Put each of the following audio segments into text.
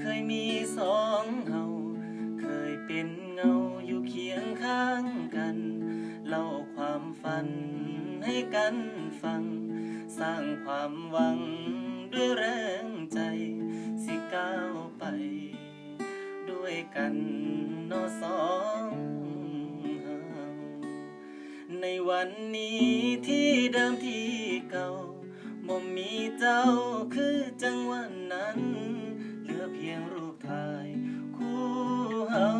เคยมีสองเฮาเคยเป็นเงาอยู่เคียงข้างกัน เล่าความฝันให้กันฟัง สร้างความหวังด้วยแรงใจ สิก้าวไป ด้วยกันนอสองเฮาในวันนี้ที่เดิมที่เก่าบ่มีเจ้าคือจังวันนั้นายคู่เฮา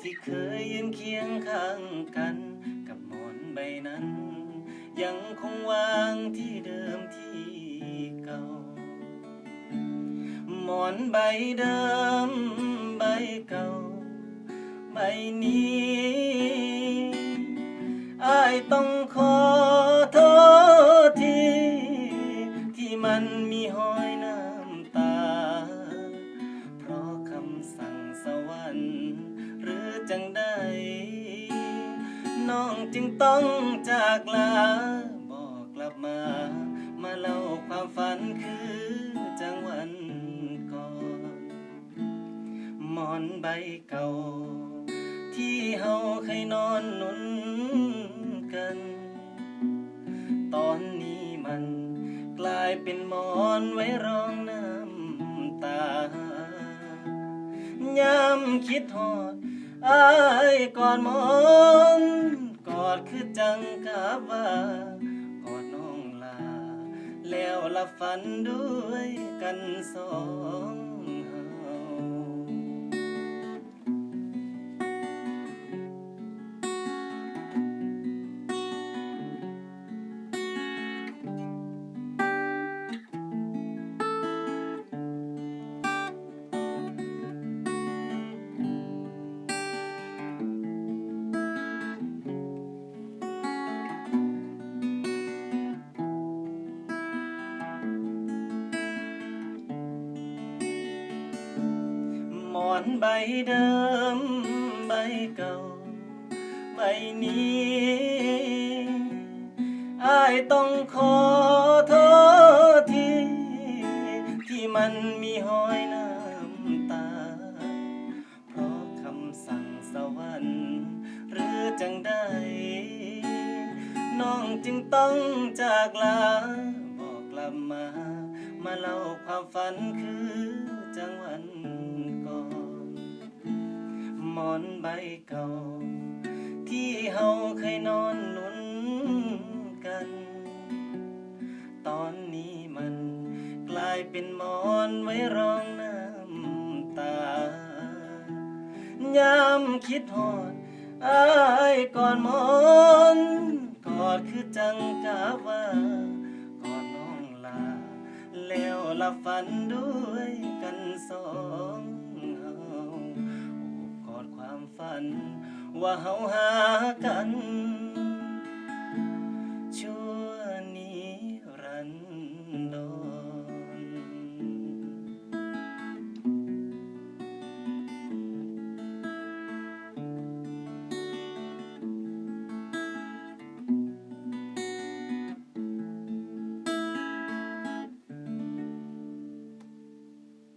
ที่เคยยืนเคียงข้างกันกับหมอนใบนั้น ยังคงวางที่เดิมที่เก่า หมอนใบเดิมใบเก่า ใบนี้อายต้องขอ จึงต้องจากลาบอกกลับมา มาเล่าความฝันคือจังวันก่อนหมอนใบเก่า ที่เฮาเคยนอนนุนกัน ตอนนี้มันกลายเป็นหมอนไว้รองน้ำตายามคิดหอดอายก่อนหมอน อดคือจังกาว่ากอดน้องลา แล้วละฝันด้วยกันสอง อนใบเดิมใบเก่า ใบนี้อายต้องขอโทษทีที่มันมีหอยน้ำตา เพราะคำสั่งสวรรค์หรือจังใดน้องจึงต้องจากลาบอกกลับมา มาเล่าความฝันคือจังหวัน หมอนใบเก่า ที่เฮาเคยนอนนุนกัน ตอนนี้มันกลายเป็นหมอนไว้รองน้ำตายามคิดหอดอายก่อนมอนกอดคือจังกาว่าก่อนน้องลา แล้วหลับฝันด้วยกันสองเฮา ความฝัน ว่าเฮาหากัน